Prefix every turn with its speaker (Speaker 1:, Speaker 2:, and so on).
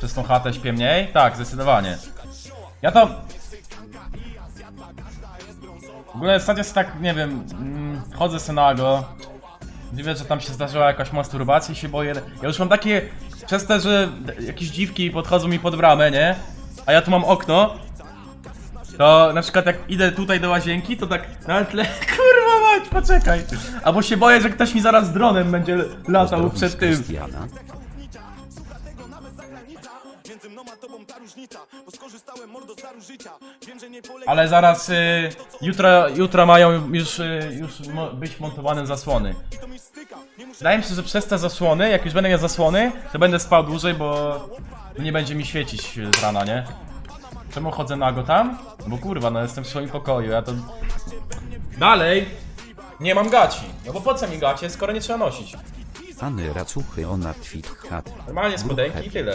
Speaker 1: przez tą chatę śpię mniej? Tak, zdecydowanie. Ja to... W ogóle ostatnio sobie tak, nie wiem, mm, chodzę sobie nago. Dziwię, że tam się zdarzyła jakaś masturbacja i się boję. Ja już mam takie, przez te, że jakieś dziwki podchodzą mi pod bramę, nie? A ja tu mam okno. To na przykład jak idę tutaj do łazienki, to tak na tle, kurwa mać, poczekaj. Albo się boję, że ktoś mi zaraz dronem będzie latał przed tym.
Speaker 2: Krystiana.
Speaker 1: Ale zaraz y, jutro, jutro mają już, y, już mo być montowane zasłony. Wydaje mi się, że przez te zasłony, jak już będę miał zasłony, to będę spał dłużej, bo nie będzie mi świecić z rana, nie? Czemu chodzę nago tam? Bo kurwa, no jestem w swoim pokoju, ja to... Dalej! Nie mam gaci. No bo po co mi gacie, skoro nie trzeba nosić?
Speaker 2: Racuchy ona.
Speaker 1: Normalnie spodenki i tyle.